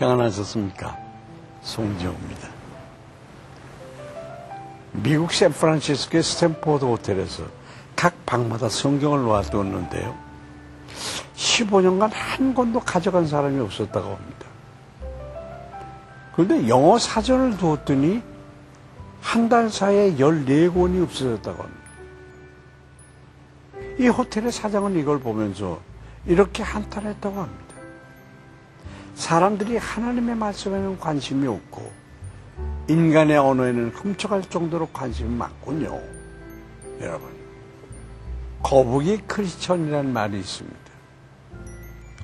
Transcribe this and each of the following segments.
평안하셨습니까? 송지호입니다. 미국 샌프란시스코의 스탠포드 호텔에서 각 방마다 성경을 놓아두었는데요. 15년간 한 권도 가져간 사람이 없었다고 합니다. 그런데 영어 사전을 두었더니 한 달 사이에 14권이 없어졌다고 합니다. 이 호텔의 사장은 이걸 보면서 이렇게 한탄했다고 합니다. 사람들이 하나님의 말씀에는 관심이 없고 인간의 언어에는 훔쳐갈 정도로 관심이 많군요. 여러분. 거북이 크리스천이라는 말이 있습니다.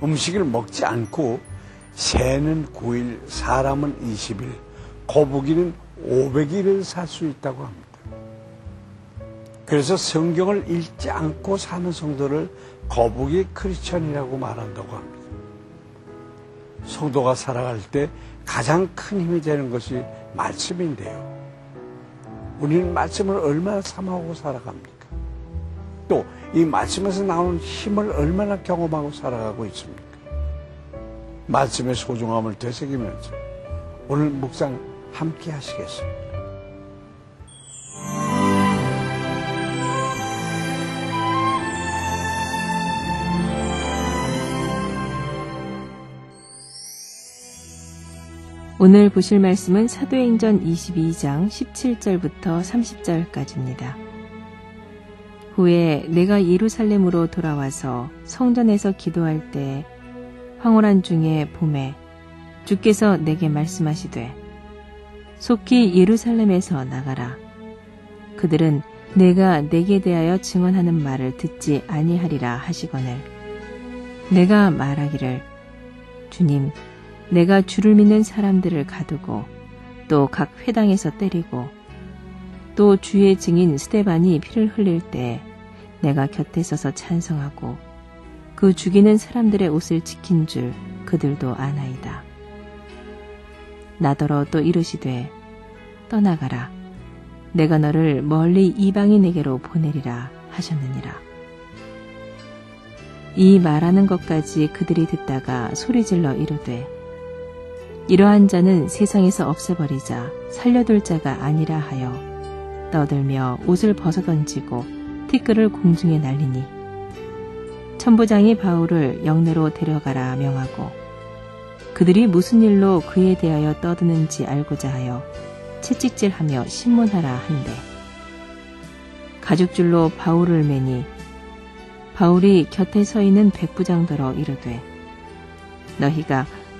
음식을 먹지 않고 새는 9일, 사람은 20일, 거북이는 500일을 살 수 있다고 합니다. 그래서 성경을 읽지 않고 사는 성도를 거북이 크리스천이라고 말한다고 합니다. 성도가 살아갈 때 가장 큰 힘이 되는 것이 말씀인데요. 우리는 말씀을 얼마나 삼하고 살아갑니까? 또 이 말씀에서 나오는 힘을 얼마나 경험하고 살아가고 있습니까? 말씀의 소중함을 되새기면서 오늘 묵상 함께 하시겠습니다. 오늘 보실 말씀은 사도행전 22장 17절부터 30절까지입니다. 후에 내가 예루살렘으로 돌아와서 성전에서 기도할 때 황홀한 중에 봄에 주께서 내게 말씀하시되 속히 예루살렘에서 나가라. 그들은 내가 내게 대하여 증언하는 말을 듣지 아니하리라 하시거늘 내가 말하기를 주님 내가 주를 믿는 사람들을 가두고 또 각 회당에서 때리고 또 주의 증인 스테반이 피를 흘릴 때 내가 곁에 서서 찬성하고 그 죽이는 사람들의 옷을 지킨 줄 그들도 아나이다. 나더러 또 이르시되 떠나가라. 내가 너를 멀리 이방인에게로 보내리라 하셨느니라. 이 말하는 것까지 그들이 듣다가 소리질러 이르되 이러한 자는 세상에서 없애버리자 살려둘 자가 아니라 하여 떠들며 옷을 벗어 던지고 티끌을 공중에 날리니. 천부장이 바울을 영내로 데려가라 명하고 그들이 무슨 일로 그에 대하여 떠드는지 알고자 하여 채찍질하며 신문하라 한대. 가죽줄로 바울을 매니 바울이 곁에 서 있는 백부장더러 이르되 너희가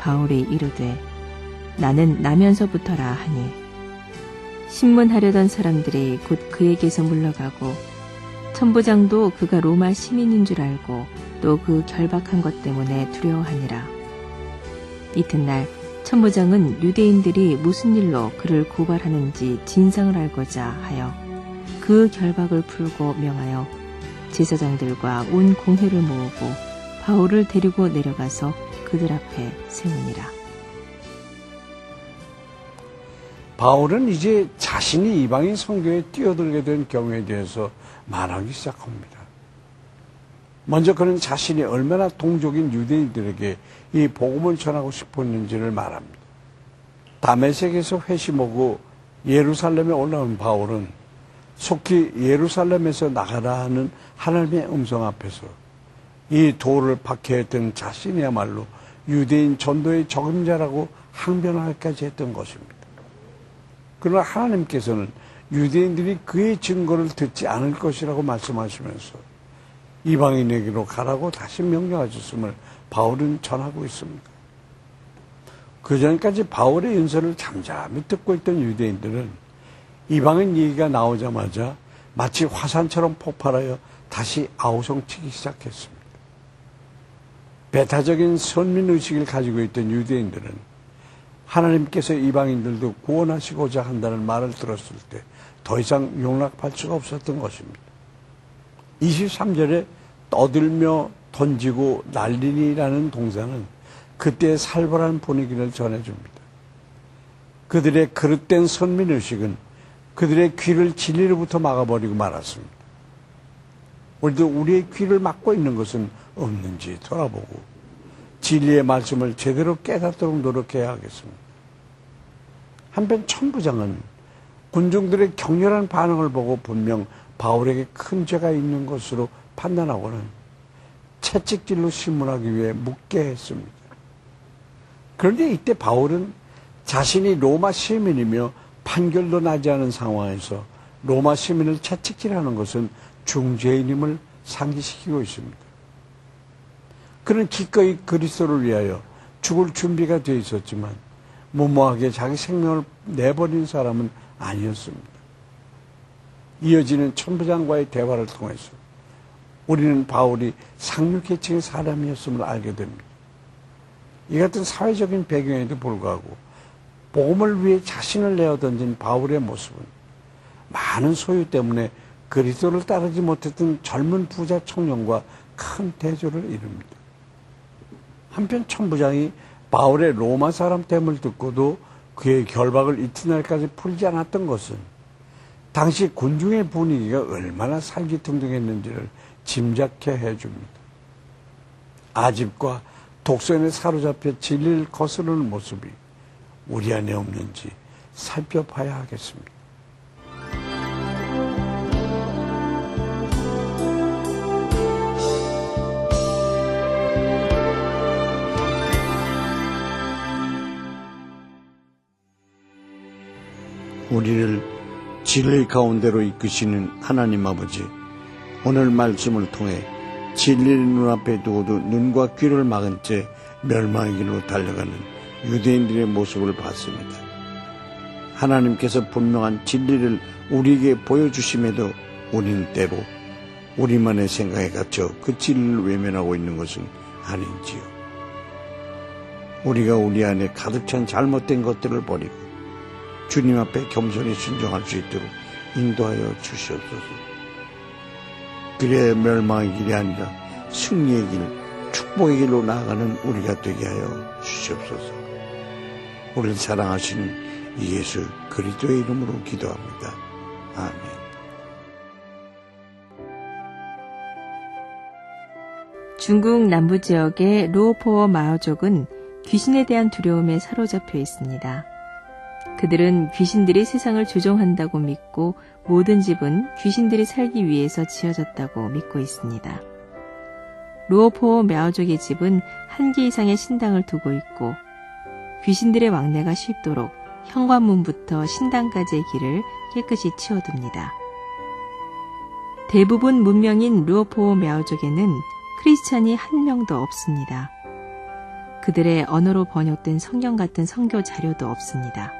바울이 이르되 나는 나면서부터라 하니 신문하려던 사람들이 곧 그에게서 물러가고 천부장도 그가 로마 시민인 줄 알고 또 그 결박한 것 때문에 두려워하니라. 이튿날 천부장은 유대인들이 무슨 일로 그를 고발하는지 진상을 알고자 하여 그 결박을 풀고 명하여 제사장들과 온 공회를 모으고 바울을 데리고 내려가서 그들 앞에 세우니라. 바울은 이제 자신이 이방인 선교에 뛰어들게 된 경우에 대해서 말하기 시작합니다. 먼저 그는 자신이 얼마나 동족인 유대인들에게 이 복음을 전하고 싶었는지를 말합니다. 다메섹에서 회심하고 예루살렘에 올라온 바울은 속히 예루살렘에서 나가라 하는 하나님의 음성 앞에서 이 도를 박해했던 자신이야말로 유대인 전도의 적임자라고 항변하기까지 했던 것입니다. 그러나 하나님께서는 유대인들이 그의 증거를 듣지 않을 것이라고 말씀하시면서 이방인에게로 가라고 다시 명령하셨음을 바울은 전하고 있습니다. 그 전까지 바울의 연설을 잠잠히 듣고 있던 유대인들은 이방인 얘기가 나오자마자 마치 화산처럼 폭발하여 다시 아우성치기 시작했습니다. 배타적인 선민의식을 가지고 있던 유대인들은 하나님께서 이방인들도 구원하시고자 한다는 말을 들었을 때 더 이상 용납할 수가 없었던 것입니다. 23절에 떠들며 던지고 날리니라는 동사는 그때의 살벌한 분위기를 전해줍니다. 그들의 그릇된 선민의식은 그들의 귀를 진리로부터 막아버리고 말았습니다. 우리도 우리의 귀를 막고 있는 것은 없는지 돌아보고 진리의 말씀을 제대로 깨닫도록 노력해야 하겠습니다. 한편 천부장은 군중들의 격렬한 반응을 보고 분명 바울에게 큰 죄가 있는 것으로 판단하고는 채찍질로 신문하기 위해 묻게 했습니다. 그런데 이때 바울은 자신이 로마 시민이며 판결도 나지 않은 상황에서 로마 시민을 채찍질하는 것은 중죄인임을 상기시키고 있습니다. 그는 기꺼이 그리스도를 위하여 죽을 준비가 되어 있었지만 무모하게 자기 생명을 내버린 사람은 아니었습니다. 이어지는 천부장과의 대화를 통해서 우리는 바울이 상류계층의 사람이었음을 알게 됩니다. 이 같은 사회적인 배경에도 불구하고 복음을 위해 자신을 내어 던진 바울의 모습은 많은 소유 때문에 그리스도를 따르지 못했던 젊은 부자 청년과 큰 대조를 이룹니다. 한편 천부장이 바울의 로마 사람 됨을 듣고도 그의 결박을 이튿날까지 풀지 않았던 것은 당시 군중의 분위기가 얼마나 살기통통했는지를 짐작케 해줍니다. 아집과 독선에 사로잡혀 진리를 거스르는 모습이 우리 안에 없는지 살펴봐야 하겠습니다. 우리를 진리 가운데로 이끄시는 하나님 아버지, 오늘 말씀을 통해 진리를 눈앞에 두고도 눈과 귀를 막은 채 멸망의 길로 달려가는 유대인들의 모습을 봤습니다. 하나님께서 분명한 진리를 우리에게 보여주심에도 우리는 때로 우리만의 생각에 갇혀 그 진리를 외면하고 있는 것은 아닌지요. 우리가 우리 안에 가득 찬 잘못된 것들을 버리고 주님 앞에 겸손히 순종할 수 있도록 인도하여 주시옵소서. 그래야 멸망의 길이 아니라 승리의 길, 축복의 길로 나아가는 우리가 되게 하여 주시옵소서. 우리를 사랑하시는 예수 그리스도의 이름으로 기도합니다. 아멘. 중국 남부 지역의 루오포어 마오족은 귀신에 대한 두려움에 사로잡혀 있습니다. 그들은 귀신들이 세상을 조종한다고 믿고 모든 집은 귀신들이 살기 위해서 지어졌다고 믿고 있습니다. 루오포 마오족의 집은 한 개 이상의 신당을 두고 있고 귀신들의 왕래가 쉽도록 현관문부터 신당까지의 길을 깨끗이 치워둡니다. 대부분 문명인 루오포 마오족에는 크리스찬이 한 명도 없습니다. 그들의 언어로 번역된 성경 같은 성교 자료도 없습니다.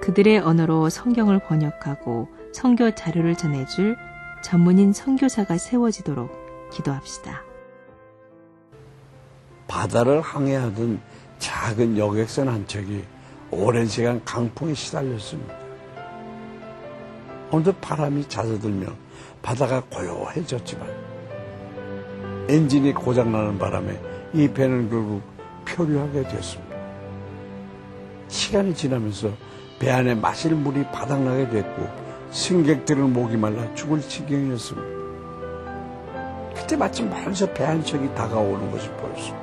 그들의 언어로 성경을 번역하고 성교 자료를 전해줄 전문인 선교사가 세워지도록 기도합시다. 바다를 항해하던 작은 여객선 한 척이 오랜 시간 강풍에 시달렸습니다. 어느덧 바람이 잦아들며 바다가 고요해졌지만 엔진이 고장나는 바람에 이 배는 결국 표류하게 됐습니다. 시간이 지나면서 배 안에 마실 물이 바닥나게 됐고 승객들은 목이 말라 죽을 지경이었습니다. 그때 마침 멀리서 배 한 척이 다가오는 것이 보였습니다.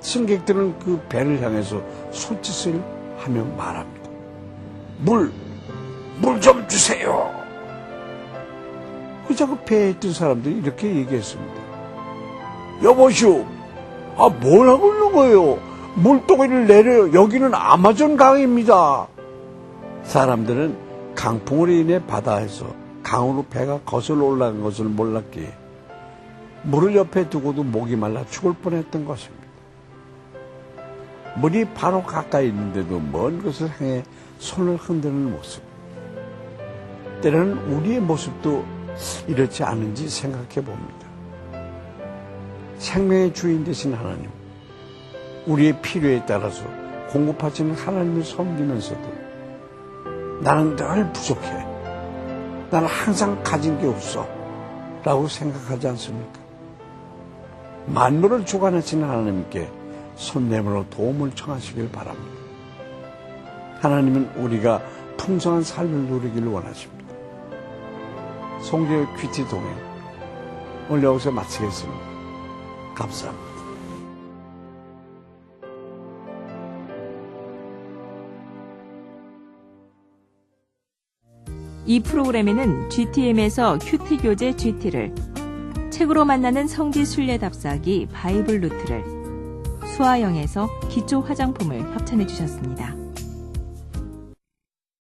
승객들은 그 배를 향해서 손짓을 하며 말합니다. 물, 물 좀 주세요. 그자고 배에 있던 사람들이 이렇게 얘기했습니다. 여보시오, 아, 뭘 하고 있는 거예요? 물동이를 내려 여기는 아마존 강입니다. 사람들은 강풍으로 인해 바다에서 강으로 배가 거슬러 올라간 것을 몰랐기에 물을 옆에 두고도 목이 말라 죽을 뻔했던 것입니다. 물이 바로 가까이 있는데도 먼 곳을 향해 손을 흔드는 모습. 때로는 우리의 모습도 이렇지 않은지 생각해 봅니다. 생명의 주인 되신 하나님, 우리의 필요에 따라서 공급하시는 하나님을 섬기면서도 나는 늘 부족해. 나는 항상 가진 게 없어. 라고 생각하지 않습니까? 만물을 주관하시는 하나님께 손내밀어 도움을 청하시길 바랍니다. 하나님은 우리가 풍성한 삶을 누리기를 원하십니다. 송재의 퀴티 동행 오늘 여기서 마치겠습니다. 감사합니다. 이 프로그램에는 GTM에서 큐티 교재 GT를, 책으로 만나는 성지 순례 답사기 바이블 루트를, 수아영에서 기초 화장품을 협찬해 주셨습니다.